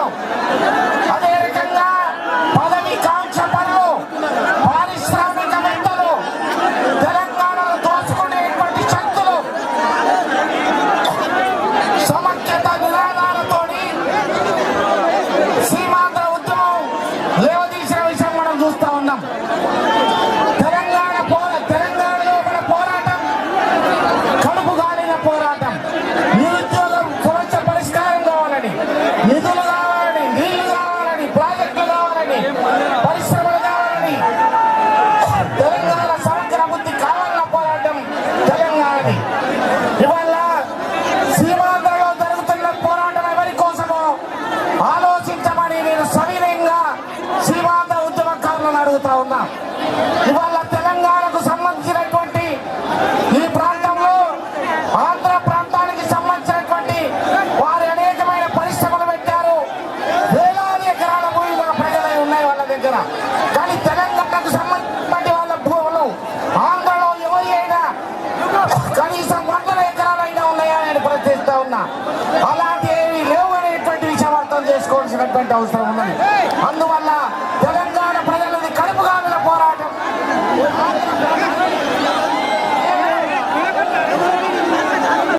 చేస్తాం. అదే రకంగా పదవి కాంక్ష పనులు పారిశ్రామికవేత్తలు తెలంగాణలో దోచుకునేటువంటి శక్తులు సమైక్యత నినాదాలతో సీమాంధ్ర ఉద్యమం లేవదీసిన విషయం మనం చూస్తా ఉన్నాం. ఆలోచన కానీ తెలంగాణకు సంబంధించిన వాళ్ళ భూములు ఆంధ్రలో ఎవరి కనీసం వందల ఎకరాలైనా ఉన్నాయా నేను ప్రశ్నిస్తా ఉన్నా. అలాంటి ఏవి లేవు అనేటువంటి విషయం అర్థం చేసుకోవాల్సినటువంటి అవసరం ఉన్నది. అందువల్ల